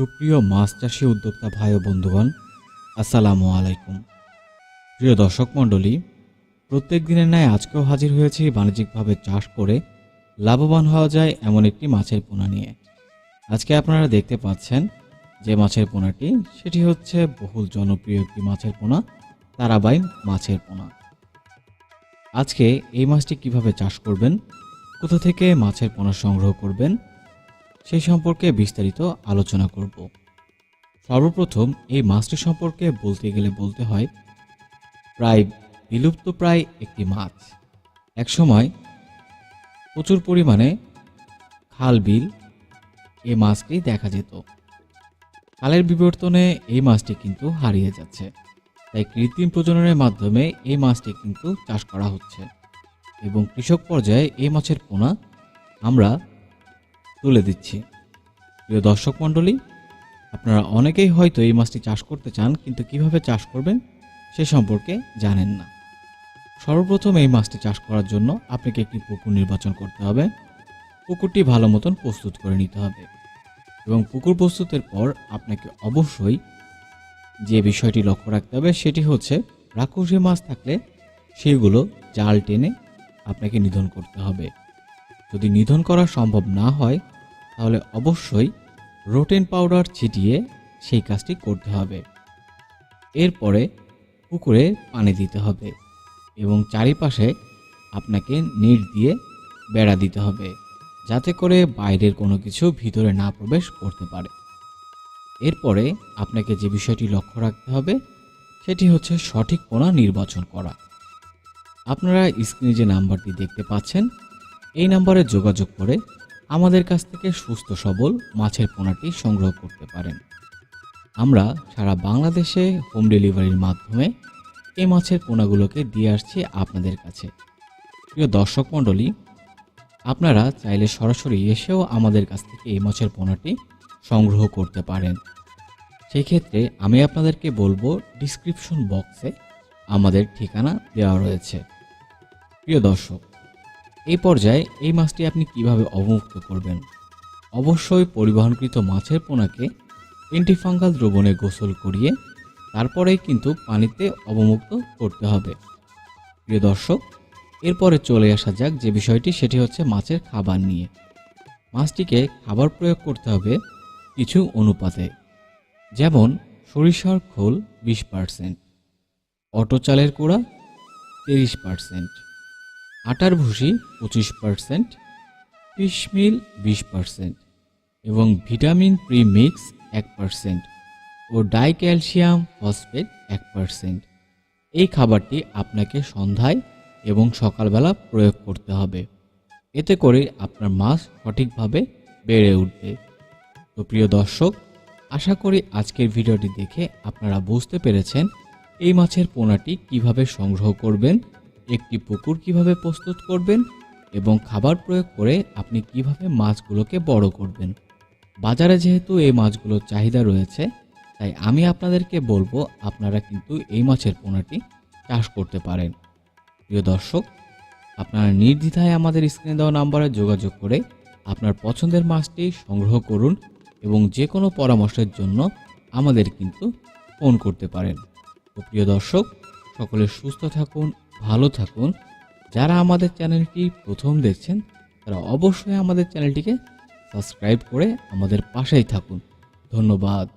সুপ্রিয় মাছ চাষি উদ্যোক্তা ভাই ও বন্ধুগণ, আসসালামু আলাইকুম। প্রিয় দর্শক মণ্ডলী, প্রত্যেক দিনের ন্যায় আজকেও হাজির হয়েছি বাণিজ্যিকভাবে চাষ করে লাভবান হওয়া যায় এমন একটি মাছের পোনা নিয়ে। আজকে আপনারা দেখতে পাচ্ছেন যে মাছের পোনাটি, সেটি হচ্ছে বহুল জনপ্রিয় একটি মাছের পোনা, তারাবাইন মাছের পোনা। আজকে এই মাছটি কীভাবে চাষ করবেন, কোথা থেকে মাছের পোনা সংগ্রহ করবেন সেই সম্পর্কে বিস্তারিত আলোচনা করব। সর্বপ্রথম এই মাছটি সম্পর্কে বলতে গেলে বলতে হয়, প্রায় বিলুপ্ত প্রায় একটি মাছ। একসময় প্রচুর পরিমাণে খাল বিল এই মাছটি দেখা যেত। খালের বিবর্তনে এই মাছটি কিন্তু হারিয়ে যাচ্ছে। তাই কৃত্রিম প্রজননের মাধ্যমে এই মাছটি কিন্তু চাষ করা হচ্ছে। এবং কৃষক পর্যায়ে এই মাছের পোনা আমরা তুলে দিচ্ছি। প্রিয় দর্শক মণ্ডলী, আপনারা অনেকেই হয়তো এই মাছটি চাষ করতে চান, কিন্তু কীভাবে চাষ করবেন সে সম্পর্কে জানেন না। সর্বপ্রথম এই মাছটি চাষ করার জন্য আপনাকে একটি পুকুর নির্বাচন করতে হবে। পুকুরটি ভালো মতন প্রস্তুত করে নিতে হবে এবং পুকুর প্রস্তুতের পর আপনাকে অবশ্যই যে বিষয়টি লক্ষ্য রাখতে হবে সেটি হচ্ছে, রাক্ষসী মাছ থাকলে সেগুলো জাল টেনে আপনাকে নিধন করতে হবে। যদি নিধন করা সম্ভব না হয়, তাহলে অবশ্যই রোটেন পাউডার ছিটিয়ে সেই কাজটি করতে হবে। এরপরে পুকুরে পানি দিতে হবে এবং চারিপাশে আপনাকে নেট দিয়ে বেড়া দিতে হবে, যাতে করে বাইরের কোনো কিছু ভিতরে না প্রবেশ করতে পারে। এরপরে আপনাকে যে বিষয়টি লক্ষ্য রাখতে হবে, সেটি হচ্ছে সঠিক পোনা নির্বাচন করা। আপনারা স্ক্রিনে যে নাম্বারটি দেখতে পাচ্ছেন এই নাম্বারে যোগাযোগ করে আমাদের কাছ থেকে সুস্থ, সবল মাছের পোনাটি সংগ্রহ করতে পারেন। আমরা সারা বাংলাদেশে হোম ডেলিভারির মাধ্যমে এই মাছের পোনাগুলোকে দিয়ে আসছি আপনাদের কাছে। প্রিয় দর্শক মণ্ডলী, আপনারা চাইলে সরাসরি এসেও আমাদের কাছ থেকে এই মাছের পোনাটি সংগ্রহ করতে পারেন। সেই ক্ষেত্রে আমি আপনাদেরকে বলব ডিসক্রিপশন বক্সে আমাদের ঠিকানা দেওয়া রয়েছে। প্রিয় দর্শক এই পর্যায়ে এই মাছটি আপনি কীভাবে অবমুক্ত করবেন? অবশ্যই পরিবহনকৃত মাছের পোনাকে এন্টিফাঙ্গাল দ্রবণে গোসল করিয়ে তারপরেই কিন্তু পানিতে অবমুক্ত করতে হবে। প্রিয় দর্শক, এরপরে চলে আসা যাক যে বিষয়টি, সেটি হচ্ছে মাছের খাবার নিয়ে। মাছটিকে খাবার প্রয়োগ করতে হবে কিছু অনুপাতে, যেমন সরিষার খোল বিশ পার্সেন্ট অটো চালের কুড়া তিরিশ পার্সেন্ট আটার ভুসি পঁচিশ পার্সেন্ট ফিশমিল বিশ পার্সেন্ট এবং ভিটামিন প্রি মিক্স এক পার্সেন্ট ও ডাই ক্যালসিয়াম ফসফেট এক পার্সেন্ট। এই খাবারটি আপনাকে সন্ধ্যায় এবং সকালবেলা প্রয়োগ করতে হবে। এতে করে আপনার মাছ সঠিকভাবে বেড়ে উঠবে। তো প্রিয় দর্শক, আশা করি আজকের ভিডিওটি দেখে আপনারা বুঝতে পেরেছেন এই মাছের পোনাটি কীভাবে সংগ্রহ করবেন একটি পুকুর কীভাবে প্রস্তুত করবেন এবং খাবার প্রয়োগ করে আপনি কীভাবে মাছগুলোকে বড় করবেন? বাজারে যেহেতু এই মাছগুলোর চাহিদা রয়েছে, তাই আমি আপনাদেরকে বলব আপনারা কিন্তু এই মাছের পোনাটি চাষ করতে পারেন। প্রিয় দর্শক, আপনারা নির্দ্বিধায় আমাদের স্ক্রিনে দেওয়া নাম্বারে যোগাযোগ করে আপনার পছন্দের মাছটি সংগ্রহ করুন এবং যে কোনো পরামর্শের জন্য আমাদের কিন্তু ফোন করতে পারেন। প্রিয় দর্শক, সকলে সুস্থ থাকুন ভালো থাকুন। যারা আমাদের চ্যানেলটি প্রথম দেখছেন, তারা অবশ্যই আমাদের চ্যানেলটিকে সাবস্ক্রাইব করে আমাদের পাশেই থাকুন। ধন্যবাদ।